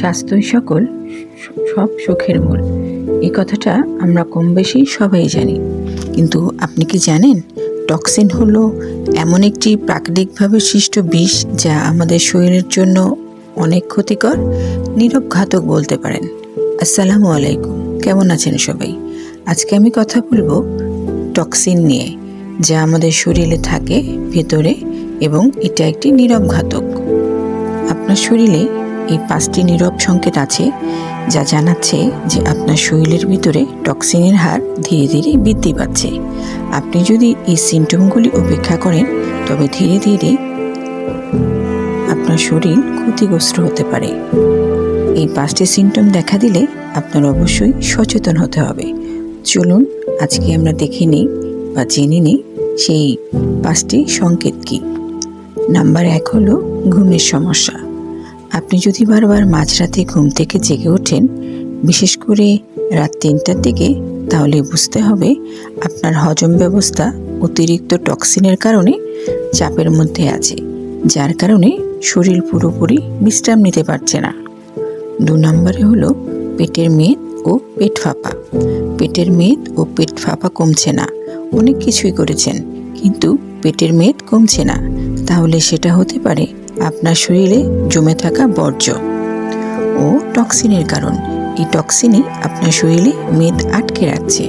স্বাস্থ্যই সকল, সব সুখের মূল। এই কথাটা আমরা কম বেশি সবাই জানি। কিন্তু আপনি কি জানেন, টক্সিন হলো এমন একটি প্রাকৃতিকভাবে সৃষ্ট বিষ যা আমাদের শরীরের জন্য অনেক ক্ষতিকর নীরব ঘাতক বলতে পারেন। আসসালামু আলাইকুম। কেমন আছেন সবাই? আজকে আমি কথা বলব টক্সিন নিয়ে, যা আমাদের শরীরে থাকে ভেতরে এবং এটা একটি নীরব ঘাতক আপনার শরীরে এই পাঁচটি নীরব সংকেত আছে, যা জানাচ্ছে যে আপনার শরীরের ভিতরে টক্সিনের হার ধীরে ধীরে বৃদ্ধি পাচ্ছে। আপনি যদি এই সিমটমগুলি উপেক্ষা করেন, তবে ধীরে ধীরে আপনার শরীর ক্ষতিগ্রস্ত হতে পারে। এই পাঁচটি সিমটম দেখা দিলে আপনার অবশ্যই সচেতন হতে হবে। চলুন, আজকে আমরা দেখে নিই বা জেনে নিই সেই পাঁচটি সংকেত কী। নাম্বার এক হলো ঘুমের সমস্যা। আপনি যদি বারবার মাঝরাতে ঘুম থেকে জেগে ওঠেন, বিশেষ করে রাত তিনটার দিকে, তাহলে বুঝতে হবে আপনার হজম ব্যবস্থা অতিরিক্ত টক্সিনের কারণে চাপের মধ্যে আছে, যার কারণে শরীর পুরোপুরি বিশ্রাম নিতে পারছে না। দু নম্বরে হলো পেটের মেদ ও পেট ফাঁপা। পেটের মেদ ও পেট ফাঁপা কমছে না, অনেক কিছুই করেছেন, কিন্তু পেটের মেদ কমছে না। তাহলে সেটা হতে পারে আপনার শরীরে জমে থাকা বর্জ্য ও টক্সিনের কারণ। এই টক্সিনই আপনার শরীরে মেদ আটকে রাখছে।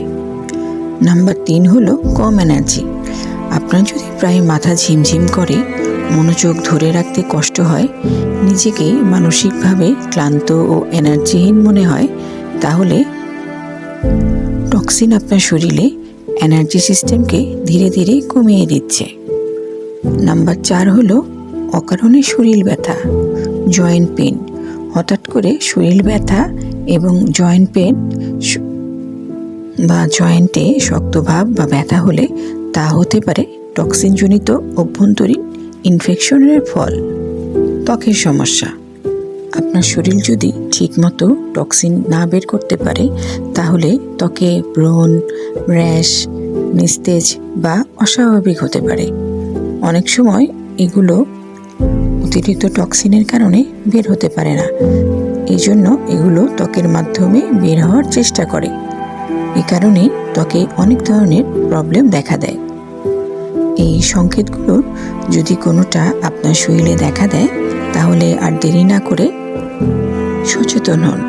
নাম্বার তিন হলো কম এনার্জি। আপনার যদি প্রায় মাথা ঝিমঝিম করে, মনোযোগ ধরে রাখতে কষ্ট হয়, নিজেকে মানসিকভাবে ক্লান্ত ও এনার্জিহীন মনে হয়, তাহলে টক্সিন আপনার শরীরে এনার্জি সিস্টেমকে ধীরে ধীরে কমিয়ে দিচ্ছে। নাম্বার চার হলো অকারণে শরীর ব্যথা জয়েন্ট পেন হঠাৎ করে শরীর ব্যথা এবং জয়েন্ট পেন বা জয়েন্টে শক্তভাব বা ব্যথা হলে তা হতে পারে টক্সিনজনিত অভ্যন্তরীণ ইনফেকশনের ফল। ত্বকের সমস্যা। আপনার শরীর যদি ঠিকমতো টক্সিন না বের করতে পারে, তাহলে ত্বকে ব্রণ, র্যাশ, নিস্তেজ বা অস্বাভাবিক হতে পারে। অনেক সময় এগুলো অতিরিক্ত টক্সিনের কারণে বের হতে পারে না। এই জন্য এগুলো ত্বকের মাধ্যমে বের হওয়ার চেষ্টা করে। এই কারণে ত্বকে অনেক ধরনের প্রবলেম দেখা দেয়। এই সংকেতগুলো যদি কোনোটা আপনার শরীরে দেখা দেয়, তাহলে আর দেরি না করে সচেতন হন।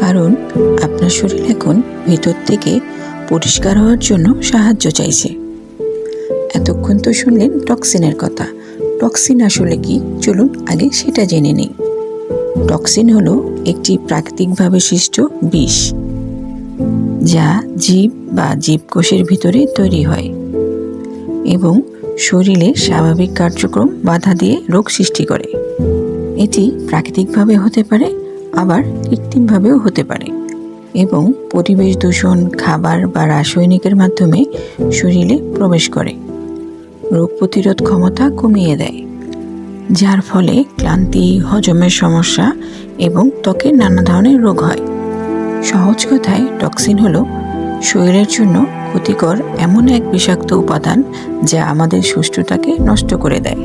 কারণ আপনার শরীর এখন ভেতর থেকে পরিষ্কার হওয়ার জন্য সাহায্য চাইছে। এতক্ষণ তো শুনলেন টক্সিনের কথা। টক্সিন আসলে কি? চলুন আগে সেটা জেনে নিই। টক্সিন হলো একটি প্রাকৃতিকভাবে সৃষ্ট বিষ, যা জীব বা জীবকোষের ভিতরে তৈরি হয় এবং শরীরে স্বাভাবিক কার্যক্রম বাধা দিয়ে রোগ সৃষ্টি করে। এটি প্রাকৃতিকভাবে হতে পারে, আবার কৃত্রিমভাবেও হতে পারে এবং পরিবেশ দূষণ, খাবার বা রাসায়নিকের মাধ্যমে শরীরে প্রবেশ করে। রোগ প্রতিরোধ ক্ষমতা কমিয়ে দেয়, যার ফলে ক্লান্তি, হজমের সমস্যা এবং ত্বকের নানা ধরনের রোগ হয়। সহজ কথায়, টক্সিন হলো শরীরের জন্য ক্ষতিকর এমন এক বিষাক্ত উপাদান যা আমাদের সুষ্ঠুতাকে নষ্ট করে দেয়।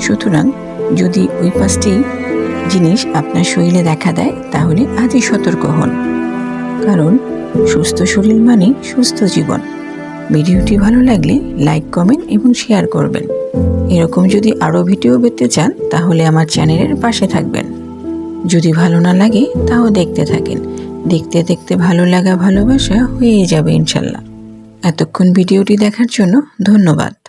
সুতরাং যদি ওই পাঁচটি জিনিস আপনার শরীরে দেখা দেয়, তাহলে আজই সতর্ক হন। কারণ সুস্থ শরীর মানেই সুস্থ জীবন। ভিডিওটি ভালো লাগলে লাইক, কমেন্ট এবং শেয়ার করবেন। এরকম যদি আরও ভিডিও পেতে চান, তাহলে আমার চ্যানেলের পাশে থাকবেন। যদি ভালো না লাগে, তাও দেখতে থাকেন। দেখতে দেখতে ভালো লাগা, ভালোবাসা হয়ে যাবে ইনশাল্লাহ। এতক্ষণ ভিডিওটি দেখার জন্য ধন্যবাদ।